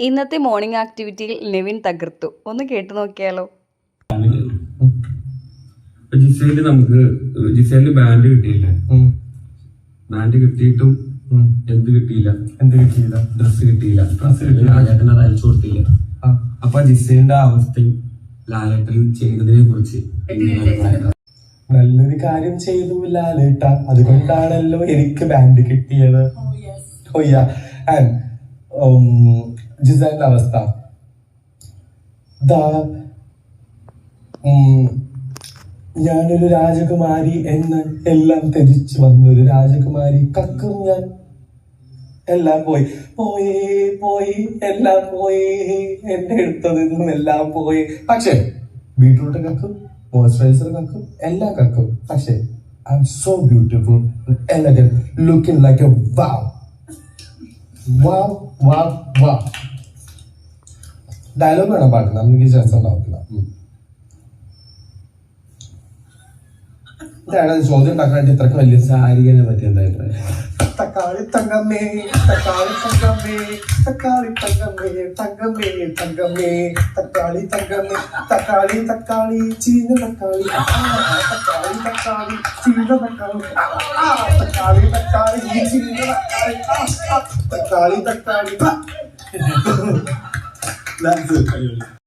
ഇന്നത്തെ മോർണിംഗ് ആക്ടിവിറ്റിയിൽ നെവിൻ തകർത്തു. ഒന്ന് കേട്ടു നോക്കിയാലോ? അപ്പൊ ജിസയിൽ നമുക്ക് ജിസയിൽ ബാൻഡ് കിട്ടിയില്ല. ബാൻഡ് കിട്ടിയിട്ടും എന്ത് കിട്ടിയില്ല? എന്ത് കിട്ടിയില്ല? ഡ്രസ് കിട്ടിയില്ല. ഡ്രസ് കിട്ടിയില്ല. ലാലേട്ടൻ അത് അയച്ചു കൊടുത്തില്ല. അപ്പൊ ജിസയിലിന്റെ അവസ്ഥയും ലാലേട്ടൻ ചെയ്തതിനെ കുറിച്ച്? നല്ലൊരു കാര്യം ചെയ്തു ലാലേട്ട. അതുകൊണ്ടാണല്ലോ എനിക്ക് ബാൻഡ് കിട്ടിയത്. ഓയ്യ ആൻഡ് ജിസൈന്റെ അവസ്ഥ. ഞാനൊരു രാജകുമാരി എന്ന് എല്ലാം തിരിച്ചു വന്നു ഒരു രാജകുമാരി. കക്കും ഞാൻ. എല്ലാം പോയി. പോയി പോയി എല്ലാം പോയി. എന്റെ എടുത്തത് നിന്നും എല്ലാം പോയി. പക്ഷേ ബീട്രൂട്ട് കക്കും മോയ്സ്ചറൈസർ കക്കും എല്ലാം കക്കും. പക്ഷേ I am so beautiful elegant looking like a wow wow വാ വാ. ഡയലോഗ് വേണം പാട്ടിന് നമുക്ക് ചാൻസ് ഉണ്ടാവത്തില്ല. ഇതാണ് ചോദ്യം ഉണ്ടാക്കാനായിട്ട് ഇത്രക്ക് വലിയ സാരികനെ പറ്റി എന്താ അഭിപ്രായം തക്കാളി തങ്കമ്മേ തക്കാളി തങ്കമ്മേ തക്കാളി തങ്കമ്മേ തങ്കമ്മേ തങ്കമ്മേ തക്കാളി തങ്കമ്മേ തക്കാളി തക്കാളി ചീന തക്കാളി തക്കാളി തക്കാളി ചീന തക്കാളി തക്കാളി തക്കാളി ചീന തക്കാളി തക്കാളി തക്കാളി it.